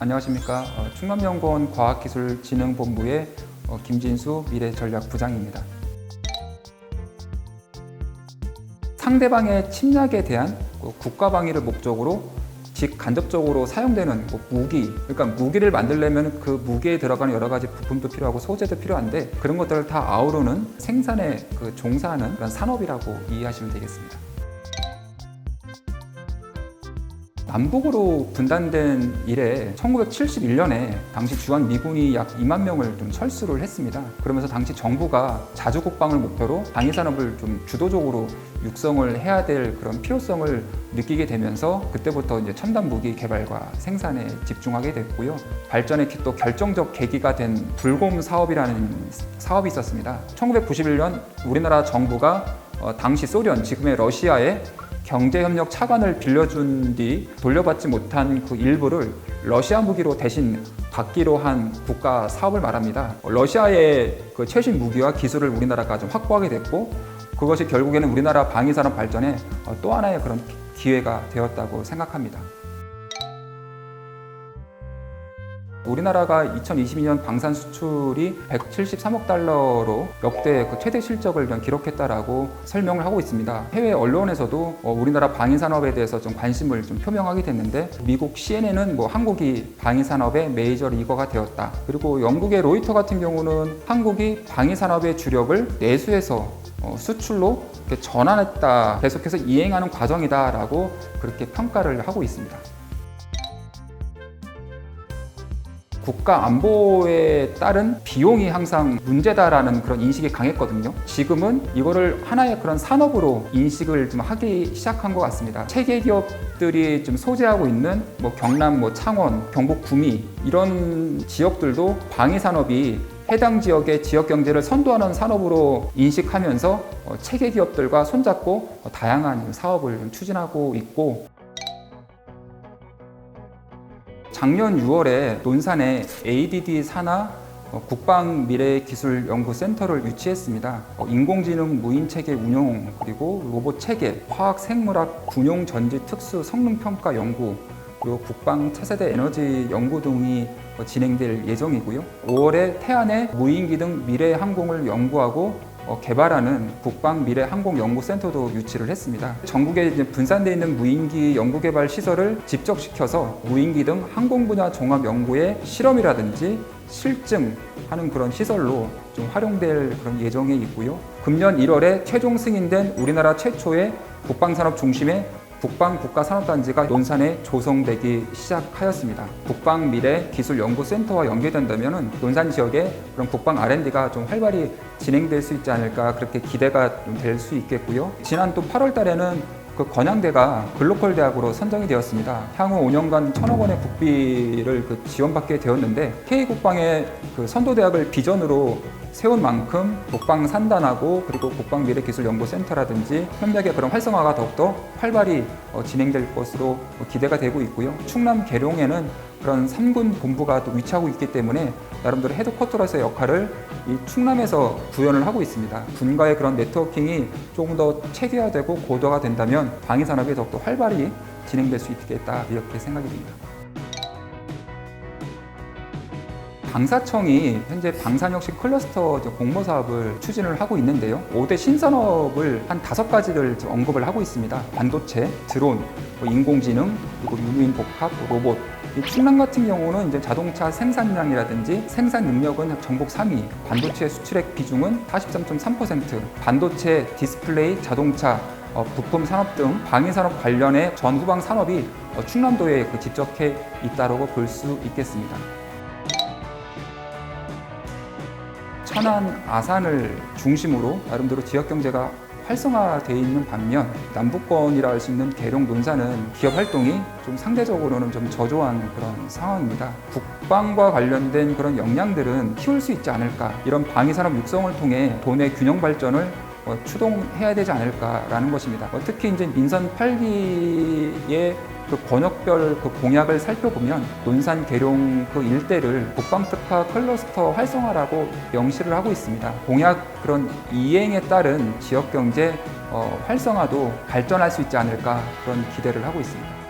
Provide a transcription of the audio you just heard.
안녕하십니까. 어, 충남연구원 과학기술진흥본부의 어, 김진수 미래전략부장입니다. 상대방의 침략에 대한 그 국가 방위를 목적으로 직간접적으로 사용되는 뭐 무기, 그러니까 무기를 만들려면 그 무기에 들어가는 여러 가지 부품도 필요하고 소재도 필요한데 그런 것들을 다 아우르는 생산에 그 종사하는 그런 산업이라고 이해하시면 되겠습니다. 남북으로 분단된 이래 1971년에 당시 주한 미군이 약 2만 명을 좀 철수를 했습니다. 그러면서 당시 정부가 자주 국방을 목표로 방위 산업을 좀 주도적으로 육성을 해야 될 그런 필요성을 느끼게 되면서 그때부터 이제 첨단 무기 개발과 생산에 집중하게 됐고요. 발전의 또 결정적 계기가 된 불곰 사업이라는 사업이 있었습니다. 1991년 우리나라 정부가 어, 당시 소련, 지금의 러시아에 경제협력 차관을 빌려준 뒤 돌려받지 못한 그 일부를 러시아 무기로 대신 받기로 한 국가 사업을 말합니다. 러시아의 그 최신 무기와 기술을 우리나라가 좀 확보하게 됐고 그것이 결국에는 우리나라 방위산업 발전에 어, 또 하나의 그런 기회가 되었다고 생각합니다. 우리나라가 2022년 방산 수출이 173억 달러로 역대 그 최대 실적을 좀 기록했다라고 설명을 하고 있습니다. 해외 언론에서도 어, 우리나라 방위 산업에 대해서 좀 관심을 좀 표명하게 됐는데 미국 CNN은 뭐 한국이 방위 산업의 메이저 리거가 되었다. 그리고 영국의 로이터 같은 경우는 한국이 방위 산업의 주력을 내수해서 어, 수출로 전환했다. 계속해서 이행하는 과정이다라고 그렇게 평가를 하고 있습니다. 국가 안보에 따른 비용이 항상 문제다라는 그런 인식이 강했거든요. 지금은 이거를 하나의 그런 산업으로 인식을 좀 하기 시작한 것 같습니다. 체계 기업들이 좀 소재하고 있는 뭐 경남, 뭐 창원, 경북 구미 이런 지역들도 방위 산업이 해당 지역의 지역 경제를 선도하는 산업으로 인식하면서 어, 체계 기업들과 손잡고 어, 다양한 사업을 좀 추진하고 있고 작년 6월에 논산에 ADD 산하 어, 국방미래기술연구센터를 유치했습니다. 어, 인공지능 무인체계 운용 그리고 로봇 체계, 화학 생물학 군용 전지 특수 성능 평가 연구 그리고 국방 차세대 에너지 연구 등이 어, 진행될 예정이고요. 5월에 태안에 무인기 등 미래 항공을 연구하고 어, 개발하는 국방 미래 항공 연구센터도 유치를 했습니다. 전국에 분산되어 있는 무인기 연구 개발 시설을 집적시켜서 무인기 등 항공 분야 종합 연구의 실험이라든지 실증하는 그런 시설로 좀 활용될 그런 예정에 있고요. 금년 1월에 최종 승인된 우리나라 최초의 국방산업 중심의 국방 국가산업단지가 논산에 조성되기 시작하였습니다. 국방 미래 기술 연구센터와 연계된다면 논산 지역에 그런 국방 R&D가 좀 활발히 진행될 수 있지 않을까 그렇게 기대가 좀될수 있겠고요. 지난 또 8월 달에는 그 건양대가 글로컬 대학으로 선정이 되었습니다. 향후 5년간 천억 원의 국비를 그 지원받게 되었는데 K 국방의 그 선도 대학을 비전으로 세운 만큼 국방 산단하고 그리고 국방 미래기술연구센터라든지 협력의 그런 활성화가 더욱더 활발히 어, 진행될 것으로 뭐 기대가 되고 있고요. 충남 계룡에는 그런 삼군 본부가 또 위치하고 있기 때문에 나름대로 헤드쿼터로서의 역할을 이 충남에서 구현을 하고 있습니다. 군과의 그런 네트워킹이 조금 더 체계화되고 고도가 된다면 방위 산업이 더욱더 활발히 진행될 수 있겠다 이렇게 생각이 듭니다. 방사청이 현재 방산혁신 클러스터 공모 사업을 추진을 하고 있는데요. 5대 신산업을 한 다섯 가지를 언급을 하고 있습니다. 반도체, 드론, 뭐 인공지능, 그리고 유무인 복합, 로봇. 이 충남 같은 경우는 이제 자동차 생산량이라든지 생산 능력은 전국 3위, 반도체 수출액 비중은 43.3%, 반도체, 디스플레이, 자동차, 어, 부품 산업 등 방위 산업 관련의 전후방 산업이 어, 충남도에 그 집적해 있다고 볼 수 있겠습니다. 천안, 아산을 중심으로 나름대로 지역 경제가 활성화되어 있는 반면 남북권이라 할 수 있는 계룡 논산은 기업 활동이 좀 상대적으로는 좀 저조한 그런 상황입니다. 국방과 관련된 그런 역량들은 키울 수 있지 않을까 이런 방위산업 육성을 통해 도내 균형 발전을 어, 추동해야 되지 않을까라는 것입니다. 어, 특히 이제 민선 8기의 그 번역별 그 공약을 살펴보면 논산 계룡 그 일대를 국방특화 클러스터 활성화라고 명시를 하고 있습니다. 공약 그런 이행에 따른 지역 경제 어, 활성화도 발전할 수 있지 않을까 그런 기대를 하고 있습니다.